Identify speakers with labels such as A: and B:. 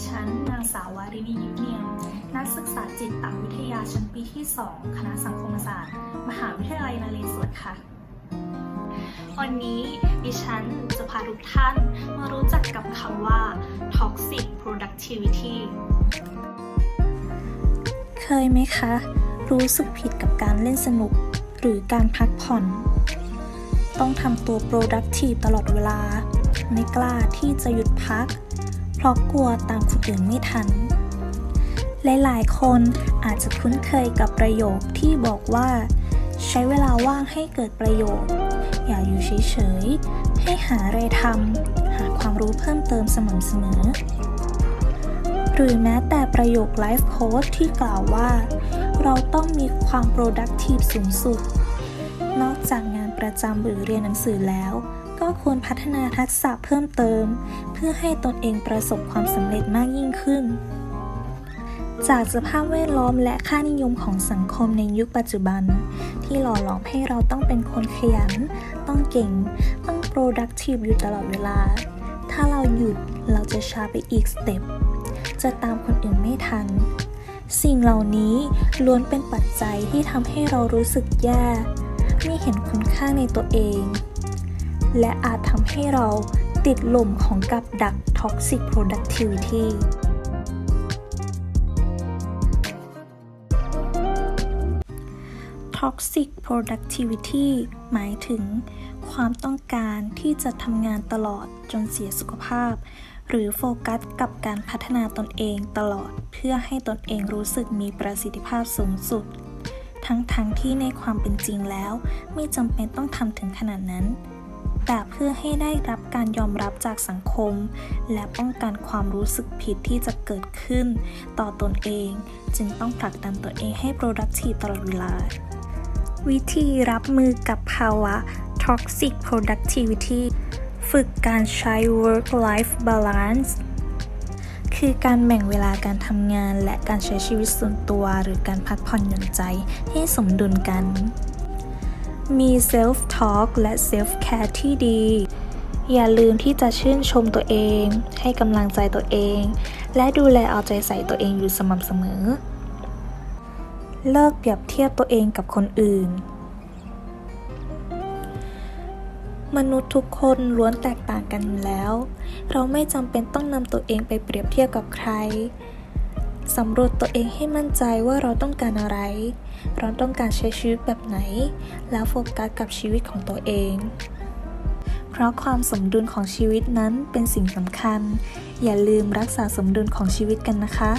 A: ดิฉัน นางสาววารินียุทธเนียมนักศึกษาจิตวิทยาชั้นปีที่ 2 คณะสังคมศาสตร์ มหาวิทยาลัยนเรศวรค่ะ วันนี้ดิฉันจะพาทุกท่านมารู้จักกับคำว่า toxic productivity
B: เคยไหมคะ รู้สึกผิดกับการเล่นสนุก หรือการพักผ่อน ต้องทำตัว productive ตลอดเวลา ไม่กล้าที่จะหยุดพัก เพราะกลัวตามคนอื่นไม่ทัน หลายๆ คนอาจจะคุ้นเคยกับประโยคที่บอกว่า ใช้เวลาว่างให้เกิดประโยชน์ อย่าอยู่เฉยๆ ให้หาอะไรทำหาความรู้เพิ่มเติมสม่ำเสมอ หรือแม้แต่ประโยคไลฟ์โค้ดที่กล่าวว่า เราต้องมีความ productive สูงสุด นอกจากงานประจำหรือเรียนหนังสือแล้ว ก็ควรพัฒนาทักษะเพิ่มเติม เพื่อให้ตนเองประสบความสำเร็จมากยิ่งขึ้น จากสภาพแวดล้อมและค่านิยมของสังคมในยุคปัจจุบัน ที่หล่อหลอมให้เราต้องเป็นคนขยัน ต้องเก่ง ต้อง productive อยู่ตลอดเวลา ถ้าเราหยุดเราจะช้าไปอีกสเต็ปจะตามคนอื่นไม่ทัน สิ่งเหล่านี้ล้วนเป็นปัจจัยที่ทำให้เรารู้สึกแย่ ไม่เห็นคุณค่าในตัวเอง และอาจทำให้เราติดหล่มของกับดัก toxic productivity toxic productivity หมายถึง ความต้องการที่จะทำงานตลอดจนเสียสุขภาพ หรือโฟกัสกับการพัฒนาตนเองตลอดเพื่อให้ตนเองรู้สึกมีประสิทธิภาพสูงสุด ทั้งๆทที่ในความเป็นจริงแล้ว ไม่จำเป็นต้องทำถึงขนาดนั้น แต่เพื่อให้ได้รับการยอมรับจากสังคม และป้องกันความรู้สึกผิดที่จะเกิดขึ้น ต่อตนเอง จึงต้องผลักดันตนเองให้ productive ตลอดเวลา วิธีรับมือกับภาวะ toxic productivity ฝึกการใช้ work life balance คือการแบ่งเวลาการทำงานและการใช้ชีวิตส่วนตัว หรือการพักผ่อนหย่อนใจให้สมดุลกัน มี self talk และ self care ที่ดี อย่าลืมที่จะชื่นชมตัวเอง ให้กำลังใจตัวเอง และดูแลเอาใจใส่ตัวเองอยู่สม่ำเสมอ เลิกเปรียบเทียบตัวเองกับคนอื่น มนุษย์ทุกคนล้วนแตกต่างกันอยู่แล้ว เราไม่จำเป็นต้องนำตัวเองไปเปรียบเทียบกับใคร สำรวจตัวเองให้มั่นใจว่าเราต้องการอะไร เราต้องการใช้ชีวิตแบบไหน แล้วโฟกัสกับชีวิตของตัวเอง เพราะความสมดุลของชีวิตนั้นเป็นสิ่งสำคัญ อย่าลืมรักษาสมดุลของชีวิตกันนะคะ